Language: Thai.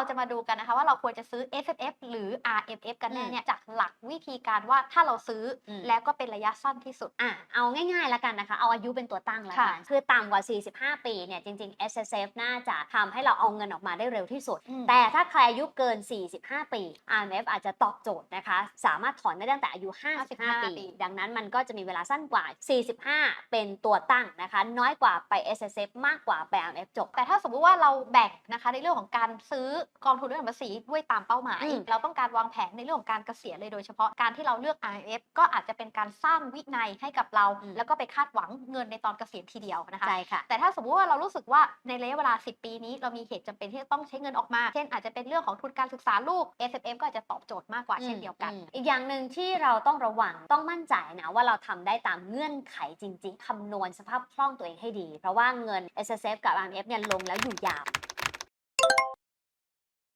เราจะมาดูกันนะคะว่าเราควรจะซื้อ S F F หรือ R F F กันแน่เนี่ยจากหลักวิธีการว่าถ้าเราซื้ออมแล้วก็เป็นระยะสั้นที่สุด อะ เอาง่ายๆแล้วกันนะคะ เอาอายุเป็นตัวตั้งแล้วกันค่ะคือต่ำกว่า 45 ปีเนี่ยจริง ๆ S S F น่าจะทำให้เราเอาเงินออกมาได้เร็วที่สุดอืมแต่ถ้าใครอายุเกิน 45 ปี R M F อาจจะตอบโจทย์นะคะ สามารถถอนได้ตั้งแต่อายุ 55 ปี ดังนั้นมันก็จะมีเวลาสั้นกว่า 45 เป็นตัวตั้งนะคะ น้อยกว่าไป S S F มากกว่าไป R M F จบ แต่ถ้าสมมุติว่าเราแบ่งนะคะในเรื่องของการซื้อกองทุนด้วยภาษีด้วยตามเป้าหมายอืมเราต้องการวางแผนในเรื่องของการเกษียณเลยโดยเฉพาะการที่เราเลือก IF ก็อาจจะเป็นการสร้างวินัยให้กับเรา แล้วก็ไปคาดหวังเงินในตอนเกษียณทีเดียวนะคะใช่ค่ะแต่ถ้าสมมุติว่าเรารู้สึกว่าในระยะเวลา 10 ปีนี้ เรามีเหตุจำเป็นที่จะต้องใช้เงินออกมา เช่นอาจจะเป็นเรื่องของทุนการศึกษาลูก S F F ก็อาจจะตอบโจทย์มากกว่าเช่นเดียวกันอืมอีกอย่างหนึ่งที่เราต้องระวังต้องมั่นใจนะว่าเราทำได้ตามเงื่อนไขจริง ๆคำนวณสภาพคล่องตัวเองให้ดี เพราะว่าเงิน S S F กับ R M F เนี่ยลงแล้วอยู่ยาว